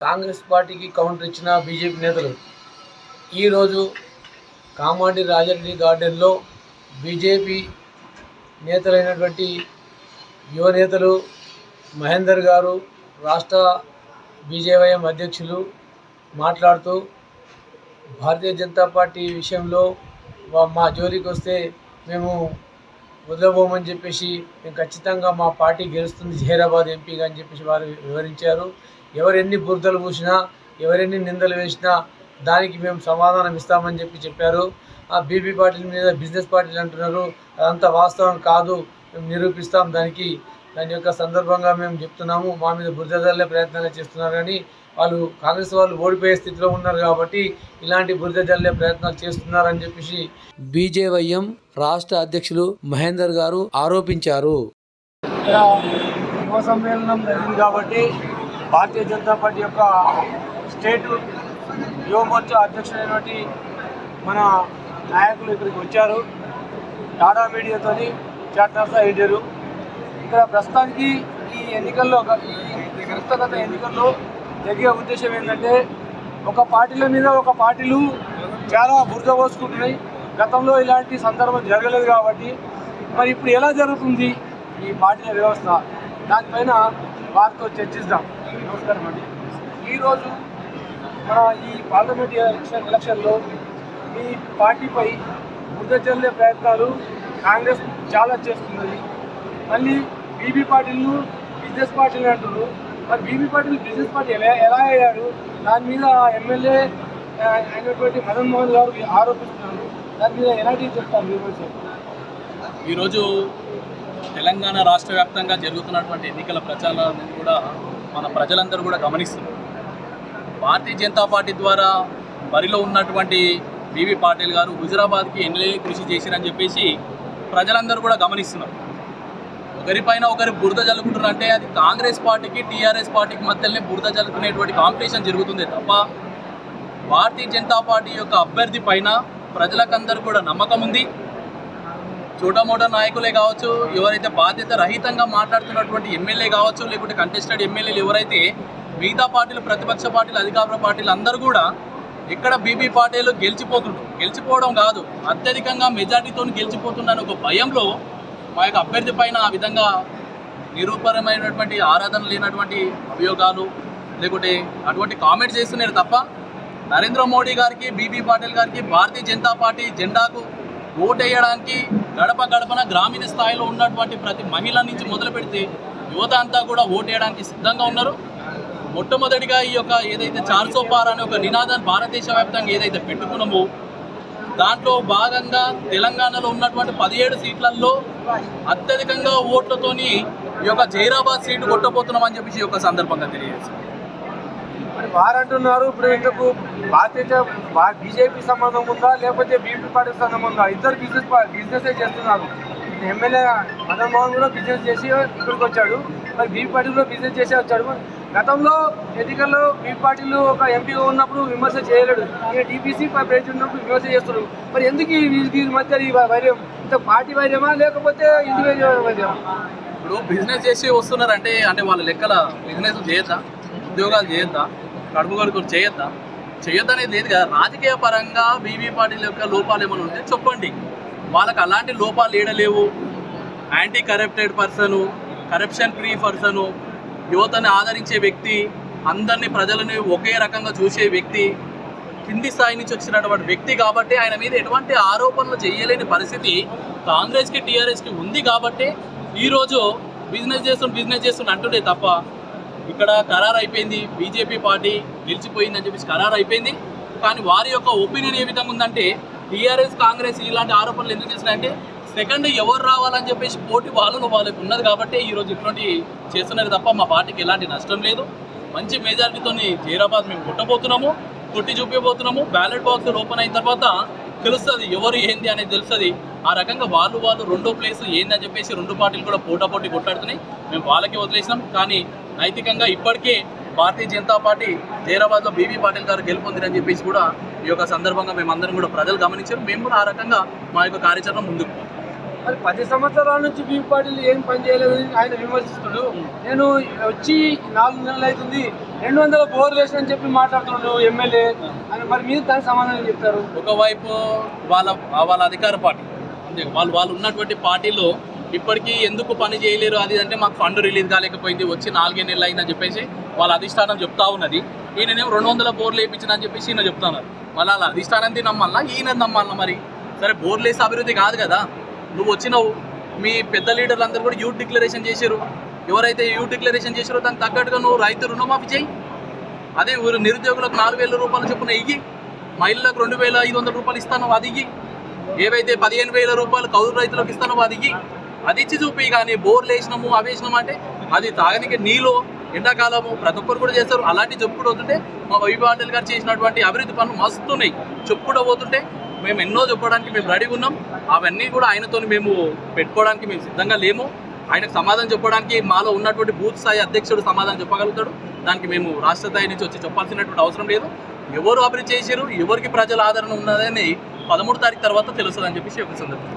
కాంగ్రెస్ పార్టీకి కౌంటర్ ఇచ్చిన బీజేపీ నేతలు. ఈరోజు కామాండి రాజరెడ్డి గార్డెన్లో బీజేపీ నేతలైనటువంటి యువ నేతలు మహేందర్ గారు రాష్ట్ర బీజేవైఎం అధ్యక్షులు మాట్లాడుతూ భారతీయ జనతా పార్టీ విషయంలో మా జోలికి వస్తే మేము వదలబోమని చెప్పేసి మేము ఖచ్చితంగా మా పార్టీ గెలుస్తుంది జహీరాబాద్ ఎంపీగా అని చెప్పేసి వారు వివరించారు. ఎవరెన్ని బురదలు పూసినా ఎవరెన్ని నిందలు వేసినా దానికి మేము సమాధానం ఇస్తామని చెప్పి చెప్పారు. ఆ బీబీ పార్టీల మీద బిజినెస్ పార్టీలు అంటున్నారు. అదంతా వాస్తవం కాదు మేము నిరూపిస్తాం దానికి. దాని యొక్క సందర్భంగా మేము చెప్తున్నాము మా మీద బురద ప్రయత్నాలు చేస్తున్నారు కానీ వాళ్ళు కాంగ్రెస్ వాళ్ళు ఓడిపోయే స్థితిలో ఉన్నారు కాబట్టి ఇలాంటి బురద జల్లే ప్రయత్నాలు చేస్తున్నారని చెప్పేసి బీజేవైఎం రాష్ట్ర అధ్యక్షులు మహేందర్ గారు ఆరోపించారు. యువ సమ్మేళనం జరిగింది కాబట్టి భారతీయ జనతా పార్టీ యొక్క స్టేట్ యువ మోర్చా అధ్యక్షుడైనటువంటి మన నాయకులు ఇక్కడికి వచ్చారు. టాటా మీడియాతో చార్టర్స్ అయ్యారు ఇక్కడ ప్రస్తుతానికి ఈ ఎన్నికల్లో ఈ ప్రస్తుత ఎన్నికల్లో జరిగే ఉద్దేశం ఏంటంటే ఒక పార్టీల మీద ఒక పార్టీలు చాలా బురద పోసుకుంటున్నాయి గతంలో ఇలాంటి సందర్భం జరగలేదు కాబట్టి మరి ఇప్పుడు ఎలా జరుగుతుంది ఈ పార్టీల వ్యవస్థ? దానిపైన వారితో చర్చిద్దాం. నమస్కారం అండి. ఈరోజు మన ఈ పార్లమెంట్ ఎలక్షన్ ఎలక్షన్లో మీ పార్టీపై బురద చల్లే ప్రయత్నాలు కాంగ్రెస్ చాలా చేస్తున్నది. మళ్ళీ బీబీ పార్టీలు బిజినెస్ పార్టీలు అంటున్నారు. మరి బీబీ పార్టీలు బిజినెస్ పార్టీ ఎలా ఎలా అయ్యాడు? దాని మీద ఎమ్మెల్యే అయినటువంటి మదన్ మోహన్ గారు ఆరోపిస్తున్నారు. దాని మీద ఎలాంటి చెప్తారు ఈరోజు తెలంగాణ రాష్ట్ర వ్యాప్తంగా జరుగుతున్నటువంటి ఎన్నికల ప్రచారాన్ని కూడా మన ప్రజలందరూ కూడా గమనిస్తున్నారు. భారతీయ జనతా పార్టీ ద్వారా బరిలో ఉన్నటువంటి బీవీ పాటిల్ గారు హుజరాబాద్కి ఎన్నిలే కృషి చేశారని చెప్పేసి ప్రజలందరూ కూడా గమనిస్తున్నారు. ఒకరిపైన ఒకరి బురద జల్లుకుంటున్నారు. అంటే అది కాంగ్రెస్ పార్టీకి టీఆర్ఎస్ పార్టీకి మధ్యలోనే బురద జల్లుకునేటువంటి కాంపిటీషన్ జరుగుతుంది తప్ప భారతీయ జనతా పార్టీ యొక్క అభ్యర్థి పైన ప్రజలకందరూ కూడా నమ్మకం ఉంది. చోటమోట నాయకులే కావచ్చు ఎవరైతే బాధ్యత రహితంగా మాట్లాడుతున్నటువంటి ఎమ్మెల్యే కావచ్చు లేకుంటే కంటెస్టెడ్ ఎమ్మెల్యేలు ఎవరైతే మిగతా పార్టీలు ప్రతిపక్ష పార్టీలు అధికార పార్టీలు అందరూ కూడా ఇక్కడ బీబీ పార్టీలు గెలిచిపోతుండ్రు. గెలిచిపోవడం కాదు అత్యధికంగా మెజార్టీతో గెలిచిపోతున్నాను ఒక భయంలో మా యొక్క అభ్యర్థి పైన ఆ విధంగా నిరూపరమైనటువంటి ఆరాధన లేనటువంటి అభియోగాలు లేకుంటే అటువంటి కామెంట్ చేస్తున్నారు తప్ప నరేంద్ర మోడీ గారికి బీబీ పాటిల్ గారికి భారతీయ జనతా పార్టీ జెండాకు ఓటేయడానికి గడప గడపన గ్రామీణ స్థాయిలో ఉన్నటువంటి ప్రతి మహిళ నుంచి మొదలు పెడితే యువత అంతా కూడా ఓటేయడానికి సిద్ధంగా ఉన్నారు. మొట్టమొదటిగా ఈ యొక్క ఏదైతే చార్సోపార్ అనే ఒక నినాదాన్ని భారతదేశ వ్యాప్తంగా ఏదైతే పెట్టుకున్నామో దాంట్లో భాగంగా తెలంగాణలో ఉన్నటువంటి పదిహేడు సీట్లలో అత్యధికంగా ఓట్లతోని ఈ యొక్క జైరాబాద్ సీటు కొట్టబోతున్నామని చెప్పేసి ఈ యొక్క సందర్భంగా తెలియజేశారు. మరి వారు అంటున్నారు ఇప్పుడు ఇంతకు భారతీయ బీజేపీ సంబంధం ఉందా లేకపోతే బీపీ పార్టీ సంబంధం ఉందా? ఇద్దరు బిజినెస్ బిజినెస్ చేస్తున్నారు. ఎమ్మెల్యే మదన్ మోహన్ కూడా బిజినెస్ చేసి ఇక్కడికి వచ్చాడు. మరి బీపీ పార్టీ కూడా బిజినెస్ చేసే వచ్చాడు. గతంలో ఎన్నికల్లో మీ పార్టీలు ఒక ఎంపీగా ఉన్నప్పుడు విమర్శ చేయలేడు. ఇక టీపీసీ ప్రెసిడెంట్ ఉన్నప్పుడు విమర్శ చేస్తున్నాడు. మరి ఎందుకు ఈ మధ్య ఈ వైర్యం? ఇంత పార్టీ వైర్యమా? లేకపోతే ఇండివిజువల్ వైర్యమా? ఇప్పుడు బిజినెస్ చేసి వస్తున్నారంటే అంటే వాళ్ళ లెక్కల బిజినెస్ చేయొద్దా? ఉద్యోగాలు చేయొద్దా? కడుపు కడుపు చేయొద్దా? చేయొద్దనేది లేదు కదా. రాజకీయ పరంగా బీవీ పార్టీల యొక్క లోపాలు ఏమైనా ఉంటే చెప్పండి. వాళ్ళకి అలాంటి లోపాలు ఏడలేవు anti corrupted person corruption free person యువతని ఆదరించే వ్యక్తి అందరినీ ప్రజలని ఒకే రకంగా చూసే వ్యక్తి కింది స్థాయి నుంచి వచ్చినటువంటి వ్యక్తి కాబట్టి ఆయన మీద ఎటువంటి ఆరోపణలు చేయలేని పరిస్థితి కాంగ్రెస్కి టీఆర్ఎస్కి ఉంది కాబట్టి ఈరోజు బిజినెస్ చేస్తున్న బిజినెస్ చేస్తున్న అంటుండే తప్ప ఇక్కడ ఖరారు అయిపోయింది బీజేపీ పార్టీ గెలిచిపోయిందని చెప్పేసి ఖరారు అయిపోయింది కానీ వారి యొక్క ఒపీనియన్ ఏ విధంగా ఉందంటే టీఆర్ఎస్ కాంగ్రెస్ ఇలాంటి ఆరోపణలు ఎందుకు చేసినాయంటే సెకండ్ ఎవరు రావాలని చెప్పేసి పోటీ వాళ్ళలో వాళ్ళకి ఉన్నది కాబట్టి ఈరోజు ఇటువంటి చేస్తున్నారు తప్ప మా పార్టీకి ఎలాంటి నష్టం లేదు. మంచి మెజారిటీతో జైరాబాద్ మేము కొట్టబోతున్నాము కొట్టి చూపించబోతున్నాము బ్యాలెట్ బాక్స్ ఓపెన్ అయిన తర్వాత తెలుస్తుంది ఎవరు ఏంది అనేది తెలుస్తుంది. ఆ రకంగా వాళ్ళు వాళ్ళు రెండో ప్లేస్ ఏందని చెప్పేసి రెండు పార్టీలు కూడా పోటాపోటీ కొట్లాడుతున్నాయి. మేము వాళ్ళకి వదిలేసినాం. కానీ నైతికంగా ఇప్పటికే భారతీయ జనతా పార్టీ జైరాబాద్లో బీబీ పాటిల్ గారు గెలుపొందిరని చెప్పేసి కూడా ఈ యొక్క సందర్భంగా మేమందరం కూడా ప్రజలు గమనించారు. మేము కూడా ఆ రకంగా మా యొక్క కార్యాచరణ ముందుకు పోతాం మరి పది సంవత్సరాల నుంచి బీ పార్టీలు ఏం పని చేయలేదని ఆయన విమర్శిస్తుడు నేను వచ్చి నాలుగు నెలలు అవుతుంది. రెండు వందల బోర్లు వేసిన చెప్పి మాట్లాడుతున్నాడు ఎమ్మెల్యే. అని మరి మీరు దానికి సమాధానం చెప్తారు? ఒకవైపు వాళ్ళ వాళ్ళ అధికార పార్టీ వాళ్ళు వాళ్ళు ఉన్నటువంటి పార్టీలో ఇప్పటికీ ఎందుకు పని చేయలేరు అది అంటే మాకు ఫండ్ రిలీజ్ కాలేకపోయింది. వచ్చి నాలుగే నెలలు అయిందని చెప్పేసి వాళ్ళ అధిష్టానం చెప్తా ఉన్నది. ఈయననేమో రెండు వందల బోర్లు వేయించిన అని చెప్పేసి ఈయన చెప్తున్నారు. మళ్ళీ వాళ్ళ అధిష్టానం నమ్మాలా? ఈయన నమ్మాలా మరి? సరే బోర్లు వేసే అభివృద్ధి కాదు కదా. నువ్వు వచ్చినావు. మీ పెద్ద లీడర్లు అందరూ కూడా యూత్ డిక్లరేషన్ చేశారు. ఎవరైతే యూత్ డిక్లరేషన్ చేశారో దానికి తగ్గట్టుగా నువ్వు రైతు రుణమాఫీ చేయి. అదే ఊరు నిరుద్యోగులకు నాలుగు వేల రూపాయలు చొప్పున ఇయ్యి. మహిళలకు రెండు వేల ఐదు వందల రూపాయలు ఇస్తాను అది ఇగి ఏవైతే పదిహేను వేల రూపాయలు కౌలు రైతులకు ఇస్తానో అది ఇగి అది ఇచ్చి చూపి కానీ బోర్లు వేసినాము అవి వేసినాము అంటే అది తాగనికి నీళ్ళు ఎండాకాలము ప్రతి ఒక్కరు కూడా చేస్తారు. అలాంటి చెప్పుకుంటూ పోతుంటే మా వైభవ్ గారు చేసినటువంటి అభివృద్ధి పనులు మస్తున్నాయి. చెప్పుకుంటూ పోతుంటే మేము ఎన్నో చెప్పడానికి మేము రెడీగా ఉన్నాం. అవన్నీ కూడా ఆయనతో మేము పెట్టుకోవడానికి మేము సిద్ధంగా లేము. ఆయనకు సమాధానం చెప్పడానికి మాలో ఉన్నటువంటి బూత్ స్థాయి అధ్యక్షుడు సమాధానం చెప్పగలుగుతాడు. దానికి మేము రాష్ట్ర స్థాయి నుంచి వచ్చి చెప్పాల్సినటువంటి అవసరం లేదు. ఎవరు అభివృద్ధి చేశారు ఎవరికి ప్రజల ఆదరణ ఉన్నదని పదమూడు తారీఖు తర్వాత తెలుస్తుందని చెప్పేసి ఒక సందర్భం